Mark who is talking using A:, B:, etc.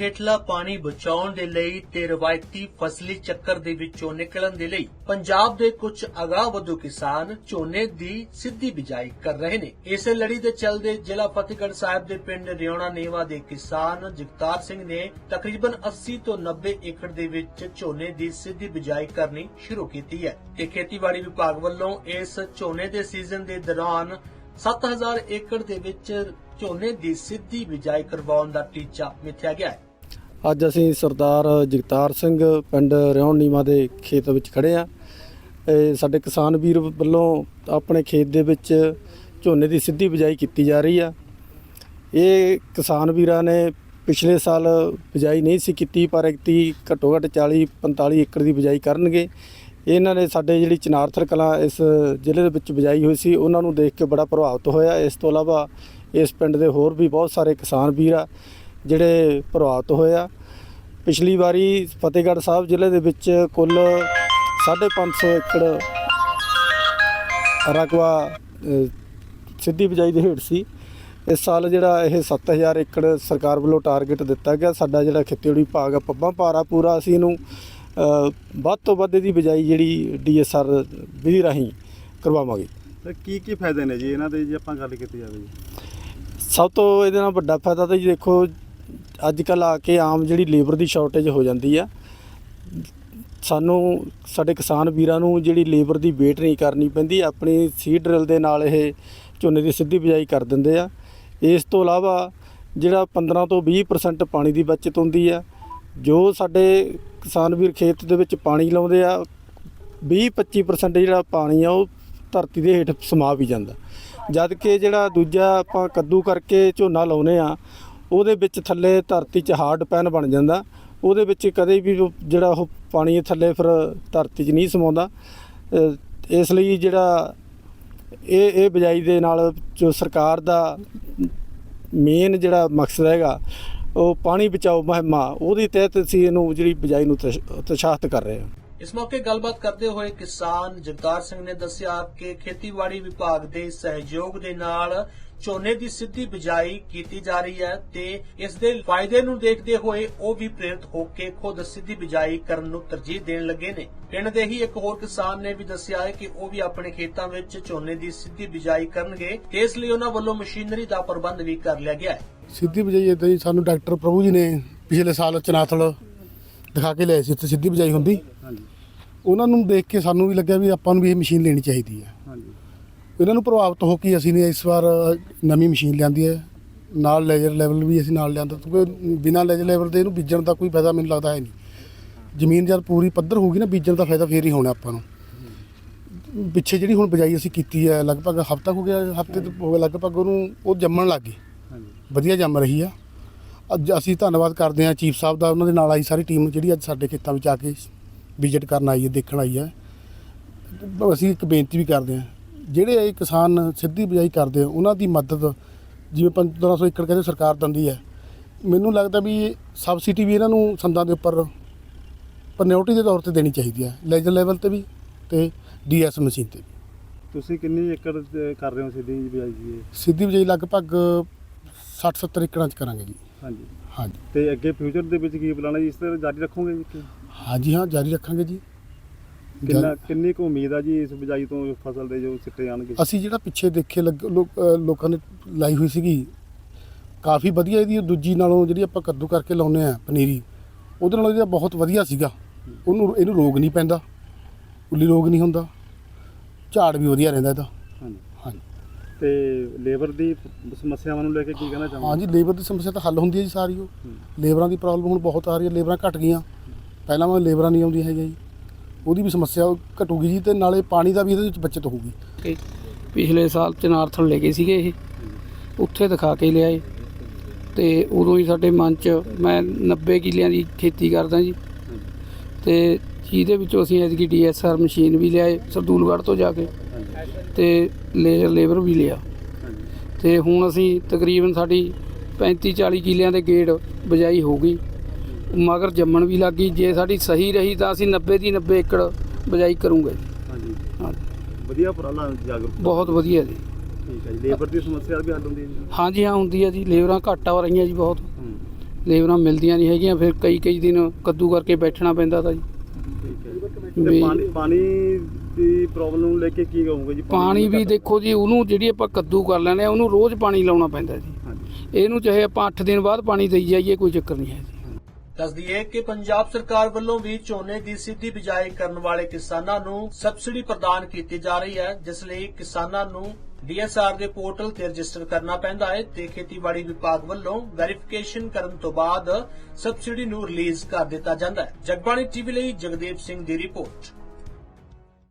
A: ਹੇਠਲਾ ਪਾਣੀ ਬਚਾਉਣ ਦੇ ਲਈ ਤੇ ਰਵਾਇਤੀ ਫਸਲੀ ਚੱਕਰ ਦੇ ਵਿੱਚੋਂ ਨਿਕਲਣ ਦੇ ਲਈ ਪੰਜਾਬ ਦੇ ਕੁਝ ਅਗਾਂਹਵਧੂ ਕਿਸਾਨ ਝੋਨੇ ਦੀ ਸਿੱਧੀ ਬਿਜਾਈ ਕਰ ਰਹੇ ਨੇ। ਇਸੇ ਲੜੀ ਦੇ ਚੱਲਦੇ ਜ਼ਿਲ੍ਹਾ ਫਤਿਹਗੜ੍ਹ ਸਾਹਿਬ ਦੇ ਪਿੰਡ ਰਿਉਣਾ ਨੇਵਾ ਦੇ ਕਿਸਾਨ ਜਗਤਾਰ ਸਿੰਘ ਨੇ ਤਕਰੀਬਨ 80 ਤੋਂ 90 ਏਕੜ ਦੇ ਵਿੱਚ ਝੋਨੇ ਦੀ ਸਿੱਧੀ ਬਿਜਾਈ ਕਰਨੀ ਸ਼ੁਰੂ ਕੀਤੀ ਹੈ ਤੇ ਖੇਤੀਬਾੜੀ ਵਿਭਾਗ ਵੱਲੋਂ ਇਸ ਝੋਨੇ ਦੇ ਸੀਜ਼ਨ ਦੇ ਦੌਰਾਨ 7000 ਏਕੜ ਦੇ ਵਿੱਚ ਝੋਨੇ ਦੀ ਸਿੱਧੀ ਬਿਜਾਈ ਕਰਵਾਉਣ ਦਾ ਟੀਚਾ ਮਿੱਥਿਆ ਗਿਆ ਹੈ।
B: ਅੱਜ ਅਸੀਂ ਸਰਦਾਰ ਜਗਤਾਰ ਸਿੰਘ ਪਿੰਡ ਰਿਉਣ ਨੀਮਾ ਦੇ ਖੇਤ ਵਿੱਚ ਖੜੇ ਆ ਸਾਡੇ ਕਿਸਾਨ ਵੀਰ ਵੱਲੋਂ ਆਪਣੇ ਖੇਤ ਦੇ ਵਿੱਚ ਝੋਨੇ ਦੀ ਸਿੱਧੀ ਬਿਜਾਈ ਕੀਤੀ ਜਾ ਰਹੀ ਆ। ਇਹ ਕਿਸਾਨ ਵੀਰਾਂ ਨੇ ਪਿਛਲੇ ਸਾਲ ਬਿਜਾਈ ਨਹੀਂ ਸੀ ਕੀਤੀ, ਪਰ ਇਕਤੀ ਘੱਟੋ ਘੱਟ 40 45 ਏਕੜ ਦੀ ਬਿਜਾਈ ਕਰਨਗੇ। ਇਹਨਾਂ ਨੇ ਸਾਡੇ ਜਿਹੜੀ ਚਨਾਰਥਰ ਕਲਾਂ ਇਸ ਜ਼ਿਲ੍ਹੇ ਦੇ ਵਿੱਚ ਬਿਜਾਈ ਹੋਈ ਸੀ, ਉਹਨਾਂ ਨੂੰ ਦੇਖ ਕੇ ਬੜਾ ਪ੍ਰਭਾਵਿਤ ਹੋਇਆ। ਇਸ ਤੋਂ ਇਲਾਵਾ ਇਸ ਪਿੰਡ ਦੇ ਹੋਰ ਵੀ ਬਹੁਤ ਸਾਰੇ ਕਿਸਾਨ ਵੀਰ ਆ। ਜਿਹੜੇ ਪ੍ਰਭਾਵਿਤ ਹੋਏ ਆ। ਪਿਛਲੀ ਵਾਰੀ ਫਤਿਹਗੜ੍ਹ ਸਾਹਿਬ ਜ਼ਿਲ੍ਹੇ ਦੇ ਵਿੱਚ ਕੁੱਲ 550 ਏਕੜ ਰਕਬਾ ਸਿੱਧੀ ਬਿਜਾਈ ਦੇ ਹੇਠ ਸੀ। ਇਸ ਸਾਲ ਜਿਹੜਾ ਇਹ 7000 ਏਕੜ ਸਰਕਾਰ ਵੱਲੋਂ ਟਾਰਗੇਟ ਦਿੱਤਾ ਗਿਆ। ਸਾਡਾ ਜਿਹੜਾ ਖੇਤੀਬਾੜੀ ਵਿਭਾਗ ਆ ਪੱਬਾਂ ਭਾਰਾ ਪੂਰਾ ਅਸੀਂ ਇਹਨੂੰ ਵੱਧ ਤੋਂ ਵੱਧ ਇਹਦੀ ਬਿਜਾਈ ਜਿਹੜੀ ਡੀਐਸਆਰ ਵਿਧੀ ਰਾਹੀਂ ਕਰਵਾਵਾਂਗੇ।
C: ਕੀ ਕੀ ਫਾਇਦੇ ਨੇ ਜੀ? ਇਹਨਾਂ ਦੇ ਜੇ ਆਪਾਂ ਗੱਲ ਕੀਤੀ ਜਾਵੇ ਜੀ।
B: ਸਭ ਤੋਂ ਇਹਦੇ ਨਾਲ ਵੱਡਾ ਫਾਇਦਾ ਤਾਂ ਜੀ ਦੇਖੋ ਅੱਜ ਕੱਲ ਆ ਕੇ ਆਮ ਜਿਹੜੀ ਲੇਬਰ ਦੀ ਸ਼ਾਰਟੇਜ ਹੋ ਜਾਂਦੀ ਆ। ਸਾਨੂੰ, ਸਾਡੇ ਕਿਸਾਨ ਵੀਰਾਂ ਨੂੰ ਜਿਹੜੀ ਲੇਬਰ ਦੀ ਵੇਟ ਨਹੀਂ ਕਰਨੀ ਪੈਂਦੀ, ਆਪਣੀ ਸੀਡ ਡਰਿਲ ਦੇ ਨਾਲ ਇਹ ਝੋਨੇ ਦੀ ਸਿੱਧੀ ਬਿਜਾਈ ਕਰ ਦਿੰਦੇ ਆ। ਇਸ ਤੋਂ ਇਲਾਵਾ ਜਿਹੜਾ 15 ਤੋਂ 20% ਪਾਣੀ ਦੀ ਬਚਤ ਹੁੰਦੀ ਆ, ਜੋ ਸਾਡੇ ਕਿਸਾਨ ਵੀਰ ਖੇਤ ਦੇ ਵਿੱਚ ਪਾਣੀ ਲਾਉਂਦੇ ਆ 20-25% ਜਿਹੜਾ ਪਾਣੀ ਆ, ਉਹ ਧਰਤੀ ਦੇ ਹੇਠ ਸਮਾ ਵੀ ਜਾਂਦਾ। ਜਦ ਕਿ ਜਿਹੜਾ ਦੂਜਾ ਆਪਾਂ ਕੱਦੂ ਕਰਕੇ ਝੋਨਾ ਲਾਉਨੇ ਆ ਉਹਦੇ ਵਿੱਚ ਥੱਲੇ ਧਰਤੀ 'ਚ ਹਾਰਡ ਪੈਨ ਬਣ ਜਾਂਦਾ। ਉਹਦੇ ਵਿੱਚ ਕਦੇ ਵੀ ਜਿਹੜਾ ਉਹ ਪਾਣੀ ਥੱਲੇ ਫਿਰ ਧਰਤੀ 'ਚ ਨਹੀਂ ਸਮਾਉਂਦਾ। ਇਸ ਲਈ ਜਿਹੜਾ ਇਹ ਇਹ ਬਿਜਾਈ ਦੇ ਨਾਲ ਜੋ ਸਰਕਾਰ ਦਾ ਮੇਨ ਜਿਹੜਾ ਮਕਸਦ ਹੈਗਾ, ਉਹ ਪਾਣੀ ਬਚਾਓ ਮੁਹਿੰਮਾ, ਉਹਦੇ ਤਹਿਤ ਅਸੀਂ ਇਹਨੂੰ ਜਿਹੜੀ ਬਿਜਾਈ ਨੂੰ ਉਤਸ਼- ਉਤਸ਼ਾਹਿਤ ਕਰ ਰਹੇ ਹਾਂ।
A: ਇਸ ਮੌਕੇ ਗੱਲਬਾਤ ਕਰਦੇ ਹੋਏ ਕਿਸਾਨ ਜਗਤਾਰ ਸਿੰਘ ਨੇ ਦੱਸਿਆ ਕਿ ਖੇਤੀਬਾੜੀ ਵਿਭਾਗ ਦੇ ਸਹਿਯੋਗ ਦੇ ਨਾਲ ਝੋਨੇ ਦੀ ਸਿੱਧੀ ਬਿਜਾਈ ਕੀਤੀ ਜਾ ਰਹੀ ਹੈ ਤੇ ਇਸ ਦੇ ਫਾਇਦੇ ਨੂੰ ਦੇਖਦੇ ਹੋਏ ਉਹ ਵੀ ਪ੍ਰੇਰਿਤ ਹੋ ਕੇ ਖੁਦ ਸਿੱਧੀ ਬਿਜਾਈ ਕਰਨ ਨੂੰ ਤਰਜੀਹ ਦੇਣ ਲੱਗੇ ਨੇ। ਪਿੰਡ ਦੇ ਹੀ ਇੱਕ ਹੋਰ ਕਿਸਾਨ ਨੇ ਵੀ ਦੱਸਿਆ ਹੈ ਕਿ ਉਹ ਵੀ ਆਪਣੇ ਖੇਤਾਂ ਵਿੱਚ ਝੋਨੇ ਦੀ ਸਿੱਧੀ ਬਿਜਾਈ ਕਰਨਗੇ ਤੇ ਇਸ ਲਈ ਉਹਨਾਂ ਵੱਲੋਂ ਮਸ਼ੀਨਰੀ ਦਾ ਪ੍ਰਬੰਧ ਵੀ ਕਰ ਲਿਆ ਗਿਆ ਹੈ।
D: ਸਿੱਧੀ ਬਿਜਾਈ ਇਦਾਂ ਹੀ ਸਾਨੂੰ ਡਾਕਟਰ ਪ੍ਰਭੂ ਜੀ ਨੇ ਪਿਛਲੇ ਸਾਲ ਚਨਾਥਲ ਦਿਖਾ ਕੇ ਲਿਆਏ ਸੀ ਉੱਥੇ ਸਿੱਧੀ ਵਜਾਈ ਹੁੰਦੀ।
C: ਹਾਂਜੀ।
D: ਉਹਨਾਂ ਨੂੰ ਦੇਖ ਕੇ ਸਾਨੂੰ ਵੀ ਲੱਗਿਆ ਵੀ ਆਪਾਂ ਨੂੰ ਵੀ ਇਹ ਮਸ਼ੀਨ ਲੈਣੀ ਚਾਹੀਦੀ ਹੈ।
C: ਹਾਂਜੀ।
D: ਇਹਨਾਂ ਨੂੰ ਪ੍ਰਭਾਵਿਤ ਹੋ ਕੇ ਅਸੀਂ ਨੇ ਇਸ ਵਾਰ ਨਵੀਂ ਮਸ਼ੀਨ ਲਿਆਂਦੀ ਹੈ। ਨਾਲ ਲੇਜ਼ਰ ਲੈਵਲ ਵੀ ਅਸੀਂ ਨਾਲ ਲਿਆਂਦਾ ਕਿਉਂਕਿ ਬਿਨਾਂ ਲੇਜ਼ਰ ਲੈਵਲ ਦੇ ਇਹਨੂੰ ਬੀਜਣ ਦਾ ਕੋਈ ਫਾਇਦਾ ਮੈਨੂੰ ਲੱਗਦਾ ਹੈ ਨਹੀਂ। ਜ਼ਮੀਨ ਜਦ ਪੂਰੀ ਪੱਧਰ ਹੋਊਗੀ ਨਾ ਬੀਜਣ ਦਾ ਫਾਇਦਾ ਫੇਰ ਹੀ ਹੋਣਾ ਆਪਾਂ ਨੂੰ। ਪਿੱਛੇ ਜਿਹੜੀ ਹੁਣ ਬਜਾਈ ਅਸੀਂ ਕੀਤੀ ਹੈ ਲਗਭਗ ਹਫਤਾ ਹੋ ਗਿਆ ਹਫ਼ਤੇ ਤੋਂ ਹੋ ਗਿਆ ਲਗਭਗ ਉਹਨੂੰ ਉਹ ਜੰਮਣ ਲੱਗ ਗਈ।
C: ਹਾਂਜੀ।
D: ਵਧੀਆ ਜੰਮ ਰਹੀ ਆ। ਅੱਜ ਅਸੀਂ ਧੰਨਵਾਦ ਕਰਦੇ ਹਾਂ ਚੀਫ ਸਾਹਿਬ ਦਾ ਉਹਨਾਂ ਦੇ ਨਾਲ ਆਈ ਸਾਰੀ ਟੀਮ ਜਿਹੜੀ ਅੱਜ ਸਾਡੇ ਖੇਤਾਂ ਵਿੱਚ ਆ ਕੇ ਵਿਜ਼ਿਟ ਕਰਨ ਆਈ ਹੈ ਦੇਖਣ ਆਈ ਹੈ ਅਸੀਂ ਇੱਕ ਬੇਨਤੀ ਵੀ ਕਰਦੇ ਹਾਂ ਜਿਹੜੇ ਇਹ ਕਿਸਾਨ ਸਿੱਧੀ ਬਿਜਾਈ ਕਰਦੇ ਆ ਉਹਨਾਂ ਦੀ ਮਦਦ ਜਿਵੇਂ 1500 ਏਕੜ ਕਹਿੰਦੇ ਸਰਕਾਰ ਦਿੰਦੀ ਹੈ ਮੈਨੂੰ ਲੱਗਦਾ ਵੀ ਸਬਸਿਡੀ ਵੀ ਇਹਨਾਂ ਨੂੰ ਸੰਦਾਂ ਦੇ ਉੱਪਰ ਪਰਨਿਓਟੀ ਦੇ ਤੌਰ ਤੇ ਦੇਣੀ ਚਾਹੀਦੀ ਹੈ ਲੈਜਰ ਲੈਵਲ ਤੇ ਵੀ ਤੇ ਡੀਐਸ ਮਸ਼ੀਨ ਤੇ ਵੀ
C: ਤੁਸੀਂ ਕਿੰਨੀ ਏਕੜ ਕਰ ਰਹੇ ਹੋ ਸਿੱਧੀ ਬਿਜਾਈ ਜੀ?
D: ਸਿੱਧੀ ਬਿਜਾਈ ਲਗਭਗ 60 70 ਏਕੜਾਂ 'ਚ ਕਰਾਂਗੇ ਜੀ।
C: ਹਾਂਜੀ।
D: ਹਾਂਜੀ।
C: ਤੇ ਅੱਗੇ ਫਿਊਚਰ ਦੇ ਵਿੱਚ ਕੀ ਪਲਾਨ ਹੈ ਜੀ? ਇਸ ਤਰ੍ਹਾਂ ਜਾਰੀ ਰੱਖੋਗੇ ਜੀ ਕਿ-
D: ਹਾਂਜੀ ਹਾਂ ਜਾਰੀ ਰੱਖਾਂਗੇ ਜੀ।
C: ਕਿੰਨਾ ਕਿੰਨੀ ਕੁ ਉਮੀਦ ਆ ਜੀ ਇਸ ਬਿਜਾਈ ਤੋਂ ਫਸਲ ਦੇ ਜੋ ਸਿੱਟੇ ਆਣਗੇ?
D: ਅਸੀਂ ਜਿਹੜਾ ਪਿੱਛੇ ਦੇਖੇ ਲੋਕ- ਨੇ ਲਾਈ ਹੋਈ ਸੀਗੀ ਕਾਫੀ ਵਧੀਆ ਇਹਦੀ ਦੂਜੀ ਨਾਲੋਂ ਜਿਹੜੀ ਆਪਾਂ ਕੱਦੂ ਕਰਕੇ ਲਾਉਨੇ ਆ ਪਨੀਰੀ ਉਹਦੇ ਨਾਲੋਂ ਇਹਦਾ ਬਹੁਤ ਵਧੀਆ ਸੀਗਾ। ਉਹਨੂੰ ਇਹਨੂੰ ਰੋਗ ਨਹੀਂ ਪੈਂਦਾ ਉੱਲੀ ਰੋਗ ਨਹੀਂ ਹੁੰਦਾ ਝਾੜ ਵੀ ਵਧੀਆ ਰਹਿੰਦਾ ਇਹਦਾ।
C: ਤੇ ਲੇਬਰ ਦੀ ਸਮੱਸਿਆਵਾਂ ਨੂੰ ਲੈ ਕੇ ਕੀ ਕਹਿਣਾ ਚਾਹੁੰਦੇ
D: ਹਾਂਜੀ ਲੇਬਰ ਦੀ ਸਮੱਸਿਆ ਤਾਂ ਹੱਲ ਹੁੰਦੀ ਹੈ ਜੀ ਸਾਰੀ ਉਹ। ਲੇਬਰਾਂ ਦੀ ਪ੍ਰੋਬਲਮ ਹੁਣ ਬਹੁਤ ਆ ਰਹੀ ਹੈ ਲੇਬਰਾਂ ਘਟ ਗਈਆਂ। ਪਹਿਲਾਂ ਮੈਂ ਲੇਬਰਾਂ ਨਹੀਂ ਆਉਂਦੀਆਂ ਹੈਗੀਆਂ ਜੀ। ਉਹਦੀ ਵੀ ਸਮੱਸਿਆ ਘਟੂਗੀ ਜੀ ਤੇ ਨਾਲੇ ਪਾਣੀ ਦਾ ਵੀ ਇਹਦੇ ਵਿੱਚ ਬਚਤ ਹੋਊਗੀ।
E: ਕਿ ਪਿਛਲੇ ਸਾਲ ਚਨਾਰਥਲ ਲੈ ਗਏ ਸੀਗੇ ਇਹ। ਉੱਥੇ ਦਿਖਾ ਕੇ ਲਿਆਏ। ਤੇ ਉਦੋਂ ਹੀ ਸਾਡੇ ਮਨ 'ਚ ਮੈਂ 90 ਕਿੱਲਿਆਂ ਦੀ ਖੇਤੀ ਕਰਦਾ ਜੀ। ਤੇ ਜਿਹਦੇ ਵਿੱਚੋਂ ਅਸੀਂ ਐਤਕੀ ਡੀਐਸਆਰ ਮਸ਼ੀਨ ਵੀ ਲਿਆਏ ਸਰਦੂਲਗੜ੍ਹ ਤੋਂ ਜਾ ਕੇ। ਤੇ ਲੇਜ਼ਰ ਲੇਬਰ ਵੀ ਲਿਆ। ਤੇ ਹੁਣ ਅਸੀਂ ਤਕਰੀਬਨ ਸਾਡੀ 35 40 ਕਿੱਲਿਆਂ ਦੇ ਗੇੜ ਬਜਾਈ ਹੋ ਗਈ ਮਗਰ ਜੰਮਣ ਵੀ ਲੱਗ ਗਈ। ਜੇ ਸਾਡੀ ਸਹੀ ਰਹੀ ਤਾਂ ਅਸੀਂ 90 ਦੀ 90 ਏਕੜ ਬਜਾਈ ਕਰੂੰਗੇ।
C: ਹਾਂਜੀ। ਵਧੀਆ ਉਪਰਾਲਾ ਜਾਗਰੂਕ
E: ਬਹੁਤ ਵਧੀਆ ਜੀ।
C: ਠੀਕ ਹੈ ਜੀ। ਲੇਬਰ ਦੀ ਸਮੱਸਿਆ ਵੀ ਹੱਲ ਹੁੰਦੀ ਹੈ ਜੀ।
E: ਹਾਂਜੀ ਹਾਂ ਹੁੰਦੀ ਹੈ ਜੀ। ਲੇਬਰਾਂ ਘੱਟ ਆ ਰਹੀਆਂ ਜੀ ਬਹੁਤ। ਲੇਬਰਾਂ ਮਿਲਦੀਆਂ ਨਹੀਂ ਹੈਗੀਆਂ। ਫਿਰ ਕਈ ਕਈ ਦਿਨ ਕੱਦੂ ਕਰਕੇ ਬੈਠਣਾ ਪੈਂਦਾ ਤਾਂ ਜੀ।
C: ਤੇ
E: ਵੀ
C: ਪਾਣੀ ਪਾਣੀ ਦੀ ਪ੍ਰੋਬਲਮ ਨੂੰ ਲੈ ਕੇ ਕੀ ਕਹੋਗੇ ਜੀ?
E: ਪਾਣੀ ਵੀ ਦੇਖੋ ਜੀ ਉਹਨੂੰ ਜਿਹੜੀ ਆਪਾਂ ਕੱਦੂ ਕਰ ਲੈਂਦੇ ਆ ਉਹਨੂੰ ਰੋਜ਼ ਪਾਣੀ ਲਾਉਣਾ ਪੈਂਦਾ ਜੀ।
C: ਹਾਂਜੀ।
E: ਇਹਨੂੰ ਚਾਹੇ ਆਪਾਂ 8 ਦਿਨ ਬਾਅਦ ਪਾਣੀ ਦੇਈ ਜਾਈਏ ਕੋਈ ਚੱਕਰ ਨਹੀਂ ਹੈ ਜੀ।
A: ਦੱਸਦੀ ਹੈ ਕਿ ਪੰਜਾਬ ਸਰਕਾਰ ਵੱਲੋਂ ਵੀ ਝੋਨੇ ਦੀ ਸਿੱਧੀ ਬਿਜਾਈ ਕਰਨ ਵਾਲੇ ਕਿਸਾਨਾਂ ਨੂੰ ਸਬਸਿਡੀ ਪ੍ਰਦਾਨ ਕੀਤੀ ਜਾ ਰਹੀ ਹੈ, ਜਿਸ ਲਈ ਕਿਸਾਨਾਂ ਨੂੰ ਡੀਐਸਆਰ ਦੇ ਪੋਰਟਲ ਤੇ ਰਜਿਸਟਰ ਕਰਨਾ ਪੈਂਦਾ ਹੈ ਤੇ ਖੇਤੀਬਾੜੀ ਵਿਭਾਗ ਵੱਲੋਂ ਵੈਰੀਫਿਕੇਸ਼ਨ ਕਰਨ ਤੋਂ ਬਾਅਦ ਸਬਸਿਡੀ ਨੂੰ ਰਿਲੀਜ਼ ਕਰ ਦਿੱਤਾ ਜਾਂਦਾ ਹੈ ਜਗਬਾਣੀ ਟੀਵੀ ਲਈ ਜਗਦੀਪ ਸਿੰਘ ਦੀ ਰਿਪੋਰਟ।